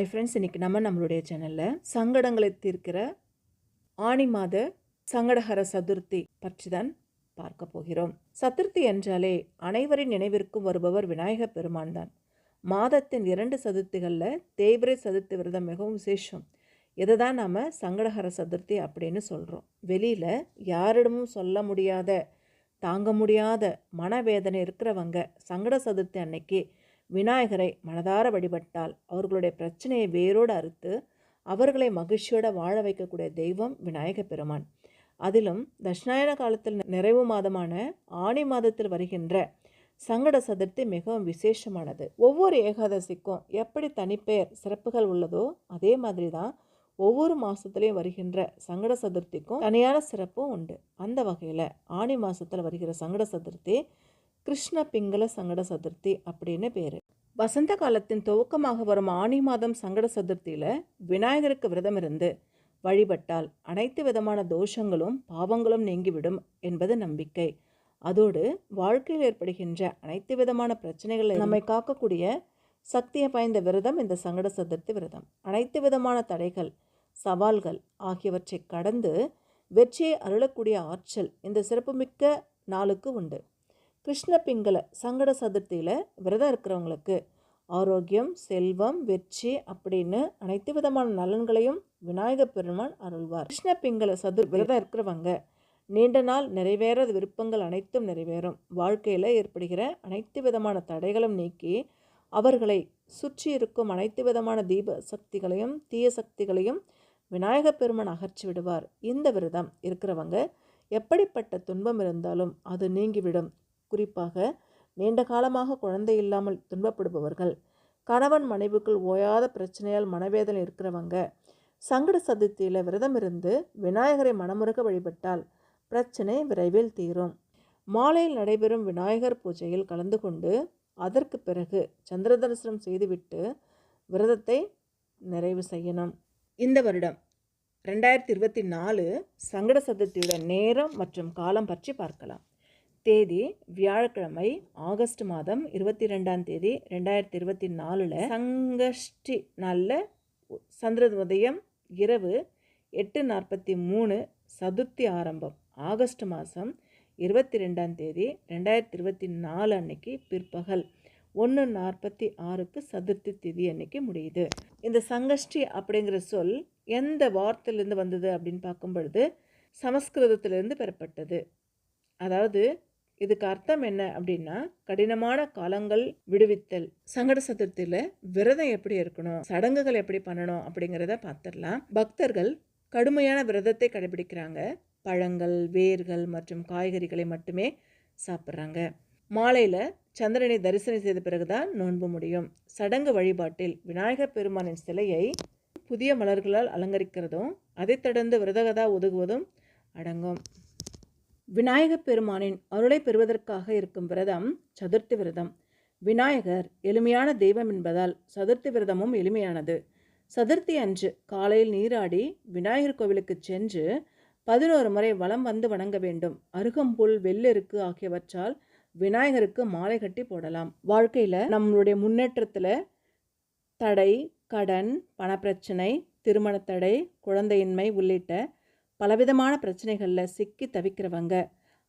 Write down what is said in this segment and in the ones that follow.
ஐ friends இன்றைக்கி நம்ம நம்மளுடைய சேனலில் சங்கடங்களை தீர்க்கிற ஆணி மாத சங்கடஹர சதுர்த்தி பற்றி தான் பார்க்க போகிறோம். சதுர்த்தி என்றாலே அனைவரின் நினைவிற்கும் வருபவர் விநாயக பெருமான் தான். மாதத்தின் இரண்டு சதுர்த்திகளில் தேய்பிரை சதுர்த்தி விரதம் மிகவும் விசேஷம். இதை தான் நாம் சங்கடஹர சதுர்த்தி அப்படின்னு சொல்கிறோம் வெளியில் யாரிடமும் சொல்ல முடியாத தாங்க முடியாத மனவேதனை இருக்கிறவங்க சங்கட சதுர்த்தி அன்னைக்கு விநாயகரை மனதார வழிபட்டால் அவர்களுடைய பிரச்சனையை வேரோடு அறுத்து அவர்களை மகிழ்ச்சியோட வாழ வைக்கக்கூடிய தெய்வம் விநாயக பெருமான். அதிலும் தட்சிணாயன காலத்தில் நிறைவு மாதமான ஆணி மாதத்தில் வருகின்ற சங்கட சதுர்த்தி மிகவும் விசேஷமானது. ஒவ்வொரு ஏகாதசிக்கும் எப்படி தனிப்பெயர் சிறப்புகள் உள்ளதோ அதே மாதிரி தான் ஒவ்வொரு மாதத்துலேயும் வருகின்ற சங்கட சதுர்த்திக்கும் தனியான சிறப்பும் உண்டு. அந்த வகையில் ஆணி மாதத்தில் வருகிற சங்கட சதுர்த்தி கிருஷ்ண பிங்கள சங்கட சதுர்த்தி அப்படின்னு பேர். வசந்த காலத்தின் துவக்கமாக வரும் ஆணி மாதம் சங்கட சதுர்த்தியில் விநாயகருக்கு விரதம் இருந்து வழிபட்டால் அனைத்து விதமான தோஷங்களும் பாவங்களும் நீங்கிவிடும் என்பது நம்பிக்கை. அதோடு வாழ்க்கையில் ஏற்படுகின்ற அனைத்து விதமான பிரச்சனைகளை நம்மை காக்கக்கூடிய சக்தியை பாய்ந்த விரதம் இந்த சங்கட சதுர்த்தி விரதம். அனைத்து விதமான தடைகள் சவால்கள் ஆகியவற்றை கடந்து வெற்றியை அருளக்கூடிய ஆற்றல் இந்த சிறப்புமிக்க நாளுக்கு உண்டு. கிருஷ்ண பிங்கல சங்கட சதுர்த்தியில் விரதம் இருக்கிறவங்களுக்கு ஆரோக்கியம் செல்வம் வெற்றி அப்படின்னு அனைத்து விதமான நலன்களையும் விநாயக பெருமான் அருள்வார். கிருஷ்ண பிங்கல சதுர் விரதம் இருக்கிறவங்க நீண்ட நாள் நிறைவேற விருப்பங்கள் அனைத்தும் நிறைவேறும். வாழ்க்கையில் ஏற்படுகிற அனைத்து விதமான தடைகளும் நீக்கி அவர்களை சுற்றி இருக்கும் அனைத்து விதமான தீப சக்திகளையும் தீய சக்திகளையும் விநாயக பெருமான் அகற்றி விடுவார். இந்த விரதம் இருக்கிறவங்க எப்படிப்பட்ட துன்பம் இருந்தாலும் அது நீங்கிவிடும். குறிப்பாக நீண்ட காலமாக குழந்தை இல்லாமல் துன்பப்படுபவர்கள். கணவன் மனைவிக்குள் ஓயாத பிரச்சனையால் மனவேதனை இருக்கிறவங்க. சங்கட சதுர்த்தியில் விரதம் இருந்து விநாயகரை மனமுருக வழிபட்டால் பிரச்சனை விரைவில் தீரும். மாலையில் நடைபெறும் விநாயகர் பூஜையில் கலந்து கொண்டு அதற்கு பிறகு சந்திர தரிசனம் செய்துவிட்டு விரதத்தை நிறைவு செய்யணும். இந்த வருடம் ரெண்டாயிரத்தி இருபத்தி நாலு சங்கட சதுர்த்தியோட நேரம் மற்றும் காலம் பற்றி பார்க்கலாம். தேதி வியாழக்கிழமை ஆகஸ்ட் மாதம் இருபத்தி ரெண்டாம் தேதி ரெண்டாயிரத்தி இருபத்தி நாலில் சங்கஷ்டி நாளில் சந்திர உதயம் இரவு எட்டு நாற்பத்தி மூணு சதுர்த்தி ஆரம்பம். ஆகஸ்ட் மாதம் இருபத்தி ரெண்டாம் தேதி ரெண்டாயிரத்தி இருபத்தி நாலு அன்னைக்கு பிற்பகல் ஒன்று நாற்பத்தி ஆறுக்கு சதுர்த்தி திதி அன்னைக்கு முடியுது. இந்த சங்கஷ்டி அப்படிங்கிற சொல் எந்த வார்த்தையிலேருந்து வந்தது அப்படின்னு பார்க்கும் பொழுது சமஸ்கிருதத்திலிருந்து பெறப்பட்டது. அதாவது இதுக்கு அர்த்தம் என்ன அப்படின்னா கடினமான காலங்கள் விடுவித்தல். சங்கட சதுர்த்தியில் விரதம் எப்படி இருக்கணும் சடங்குகள் எப்படி பண்ணணும் அப்படிங்கிறத பார்த்துடலாம். பக்தர்கள் கடுமையான விரதத்தை கடைபிடிக்கிறாங்க. பழங்கள் வேர்கள் மற்றும் காய்கறிகளை மட்டுமே சாப்பிட்றாங்க. மாலையில் சந்திரனை தரிசனம் செய்த பிறகுதான் நோன்பு முடியும். சடங்கு வழிபாட்டில் விநாயகர் பெருமானின் சிலையை புதிய மலர்களால் அலங்கரிக்கிறதும் அதைத் தொடர்ந்து விரதகதா ஒதுகுவதும் அடங்கும். விநாயகப் பெருமானின் அருளை பெறுவதற்காக இருக்கும் விரதம் சதுர்த்தி விரதம். விநாயகர் எளிமையான தெய்வம் என்பதால் சதுர்த்தி விரதமும் எளிமையானது. சதுர்த்தி அன்று காலையில் நீராடி விநாயகர் கோவிலுக்கு சென்று பதினோரு முறை வலம் வந்து வணங்க வேண்டும். அருகம்புல் வெள்ளெருக்கு ஆகியவற்றால் விநாயகருக்கு மாலை கட்டி போடலாம். வாழ்க்கையில் நம்மளுடைய முன்னேற்றத்தில் தடை கடன் பணப்பிரச்சனை திருமணத்தடை குழந்தையின்மை உள்ளிட்ட பலவிதமான பிரச்சனைகளில் சிக்கி தவிக்கிறவங்க.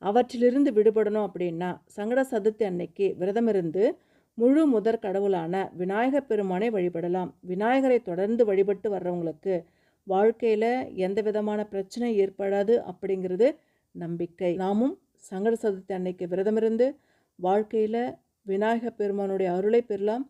அவற்றிலிருந்து விடுபடணும் அப்படின்னா சங்கட சதுர்த்தி அன்னைக்கு விரதம் இருந்து முழு முதற் கடவுளான விநாயகர் பெருமானை வழிபடலாம். விநாயகரை தொடர்ந்து வழிபட்டு வர்றவங்களுக்கு வாழ்க்கையில் எந்த விதமான பிரச்சனை ஏற்படாது அப்படிங்கிறது நம்பிக்கை. நாமும் சங்கட சதுர்த்தி அன்னைக்கு விரதமிருந்து வாழ்க்கையில் விநாயகர் பெருமானுடைய அருளை பெறலாம்.